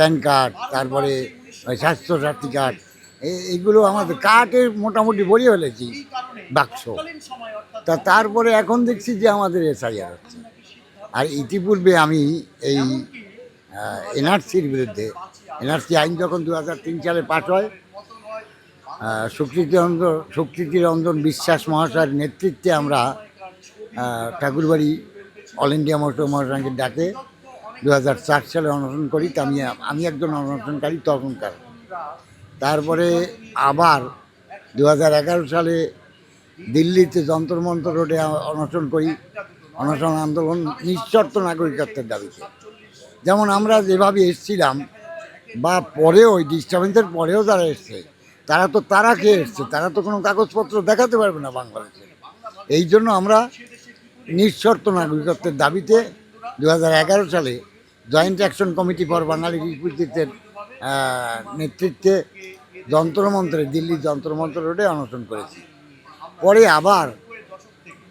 Pan card তারপরে Swasthya Sathi card এইগুলো আমাদের কার্ডের মোটামুটি ভরিয়ে ফেলেছি বাক্স। তা তারপরে এখন দেখছি যে আমাদের এসআইআর হচ্ছে। আর ইতিপূর্বে আমি এই এনআরসির বিরুদ্ধে এনআরসি আইন যখন দু হাজার তিন সালে পাশ হয় আহ, সুকৃতি রঞ্জন সুকৃতি রঞ্জন বিশ্বাস মহাশয়ের নেতৃত্বে আমরা ঠাকুরবাড়ি অল ইন্ডিয়া মোটর মহাসংঘের ডাকে দু হাজার চার সালে অনশন করি আমি আমি একজন অনশনকারী তখনকার। তারপরে আবার দু হাজার এগারো সালে দিল্লিতে যন্তর মন্তর রোডে অনশন করি, অনশন আন্দোলন নিঃশর্ত নাগরিকত্বের দাবিতে। যেমন আমরা যেভাবে এসছিলাম, বা পরেও ওই ডিস্টার্বেন্সের পরেও যারা এসছে, তারা তো তারা খেয়ে এসছে, তারা তো কোনো কাগজপত্র দেখাতে পারবে না বাংলাদেশে। এই জন্য আমরা নিঃশর্ত নাগরিকত্বের দাবিতে দু হাজার এগারো সালে joint action committee for Bangali রিপুজিতের নেতৃত্বে যন্ত্রমন্ত্রে দিল্লি যন্ত্রমন্ত্র রোডে অনশন করেছি। পরে আবার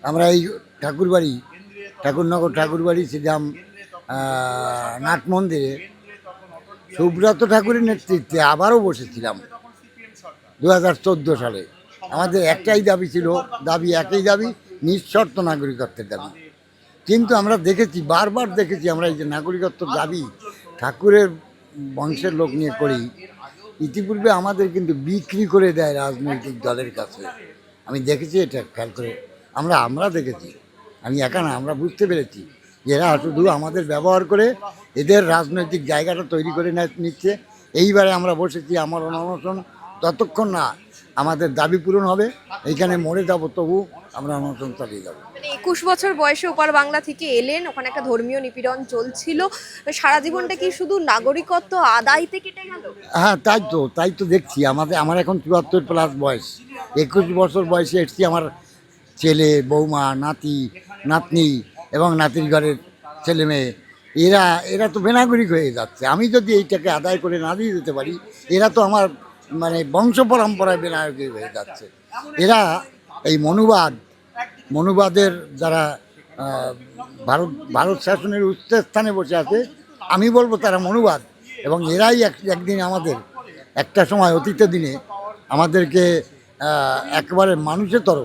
আমরা এই ঠাকুরবাড়ি ঠাকুরনগর ঠাকুরবাড়ি শ্রীরাম আহ, নাট মন্দিরে সুব্রত ঠাকুরের নেতৃত্বে আবারও বসেছিলাম দু হাজার চোদ্দ সালে। আমাদের একটাই দাবি ছিল দাবি একই দাবি নিঃশর্ত নাগরিকত্বের দাবি। কিন্তু আমরা দেখেছি, বারবার দেখেছি আমরা এই যে নাগরিকত্ব দাবি ঠাকুরের বংশের লোক নিয়ে করি, ইতিপূর্বে আমাদের কিন্তু বিক্রি করে দেয় রাজনৈতিক দলের কাছে। আমি দেখেছি এটা খেয়াল করে। আমরা আমরা দেখেছি। আমি একা না, আমরা বুঝতে পেরেছি এরা শুধু আমাদের ব্যবহার করে এদের রাজনৈতিক জায়গাটা তৈরি করে নিচ্ছে। এইবারে আমরা বসেছি আমার অনশন, ততক্ষণ না আমাদের দাবি পূরণ হবে। এইখানে মরে যাব তবু আমরা অনশন চালিয়ে যাব। মানে একুশ বছর বয়সে ওপার বাংলা থেকে এলেন ওখানে একটা ধর্মীয় নিপীড়ন চলছিল। সারা জীবনটা কি শুধু নাগরিকত্ব আদায়তে কেটে গেল? হ্যাঁ তাই তো তাই তো দেখছি। আমাদের আমার এখন চুয়াত্তর প্লাস বয়স। একুশ বছর বয়সে এসছি আমার ছেলে বৌমা নাতি নাতনি এবং নাতির ঘরের ছেলে মেয়ে। এরা এরা তো বেনাগরিক হয়ে যাচ্ছে। আমি যদি এইটাকে আদায় করে না দিয়ে দিতে পারি এরা তো আমার মানে বংশ পরম্পরায় বেনাগরিক হয়ে যাচ্ছে। এরা এই মনুবাদ, মনুবাদের যারা ভারত ভারত শাসনের উচ্চ স্থানে বসে আছে, আমি বলব তারা মনুবাদ এবং এরাই এক, একদিন আমাদের, একটা সময় অতীত দিনে আমাদেরকে একেবারে মানুষের তর,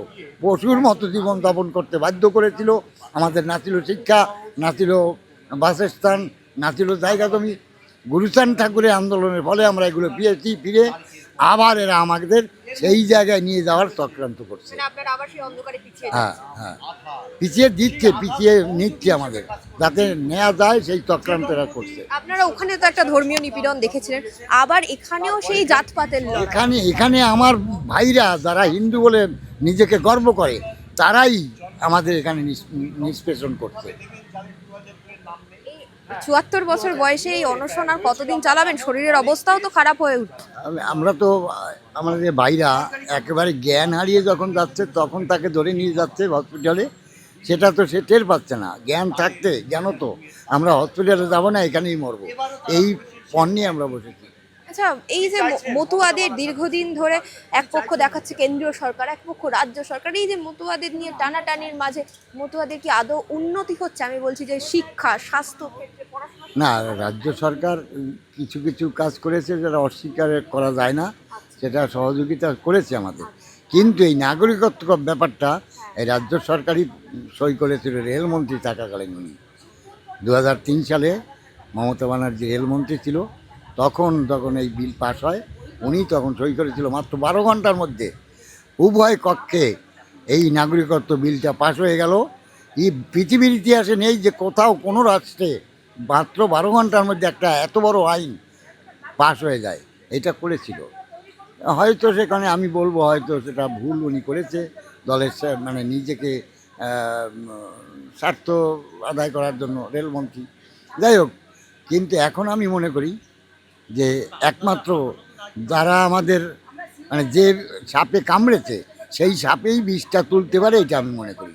পশুর মতো জীবন যাপন করতে বাধ্য করেছিল। আমাদের না ছিল শিক্ষা, না ছিল বাসস্থান, না ছিল জায়গা জমি গুরুচান ঠাকুরের আন্দোলনের ফলে আমরা এগুলো পেয়েছি ফিরে আবার এরা আমাদের সেই জায়গায় নিয়ে যাওয়ার চক্রান্ত করছে। মানে হ্যাঁ হ্যাঁ। পিছিয়ে দিচ্ছে পিছিয়ে নিচ্ছে আমাদের যাতে নেওয়া যায় সেই চক্রান্তরা করছে। আপনারা ওখানে তো একটা ধর্মীয় নিপীড়ন দেখেছিলেন আবার এখানেও সেই জাতপাতের লড়াই। এখানে এখানে আমার ভাইরা যারা হিন্দু বলে নিজেকে গর্ব করে তারাই আমাদের এখানে নিষ্পেষণ করছে। চুয়াত্তর বছর বয়সে এই অনশন আর কতদিন চালাবেন? শরীরের অবস্থাও তো খারাপ হয়ে উঠছে আমরা তো, আমাদের ভাইরা একেবারে জ্ঞান হারিয়ে যখন যাচ্ছে, তখন তাকে ধরে নিয়ে যাচ্ছে হসপিটালে সেটা তো সে টের পাচ্ছে না। জ্ঞান থাকতে জ্ঞান তো, আমরা হসপিটালে যাব না, এখানেই মরবো। এই পণ নিয়ে আমরা বসেছি। আচ্ছা এই যে মতুয়াদের দীর্ঘদিন ধরে এক পক্ষ দেখাচ্ছে কেন্দ্রীয় সরকার এক পক্ষ রাজ্য সরকার এই যে মতুয়াদের নিয়ে টানাটানির মাঝে মতুয়াদের কি আদৌ উন্নতি হচ্ছে? আমি বলছি যে শিক্ষা স্বাস্থ্য না রাজ্য সরকার কিছু কিছু কাজ করেছে যেটা অস্বীকার করা যায় না সেটা সহযোগিতা করেছে আমাদের। কিন্তু এই নাগরিকত্ব ব্যাপারটা এই রাজ্য সরকারই সই করেছিল রেলমন্ত্রী থাকাকালীন উনি। দু হাজার তিন সালে মমতা ব্যানার্জি রেলমন্ত্রী ছিল তখন যখন এই বিল পাস হয়, উনি তখন সই করেছিল মাত্র বারো ঘণ্টার মধ্যে। উভয় কক্ষে এই নাগরিকত্ব বিলটা পাস হয়ে গেল। এই পৃথিবীর ইতিহাসে নেই যে কোথাও কোনো রাষ্ট্রে মাত্র বারো ঘণ্টার মধ্যে একটা এত বড় আইন পাস হয়ে যায়। এটা করেছিল। হয়তো সেখানে আমি বলব, হয়তো সেটা ভুল উনি করেছে। দলের মানে নিজেকে স্বার্থ আদায় করার জন্য রেলমন্ত্রী। যাই হোক, কিন্তু এখন আমি মনে করি যে একমাত্র যারা আমাদের মানে যে সাপে কামড়েছে, সেই সাপেই বিষটা তুলতে পারে, এটা আমি মনে করি।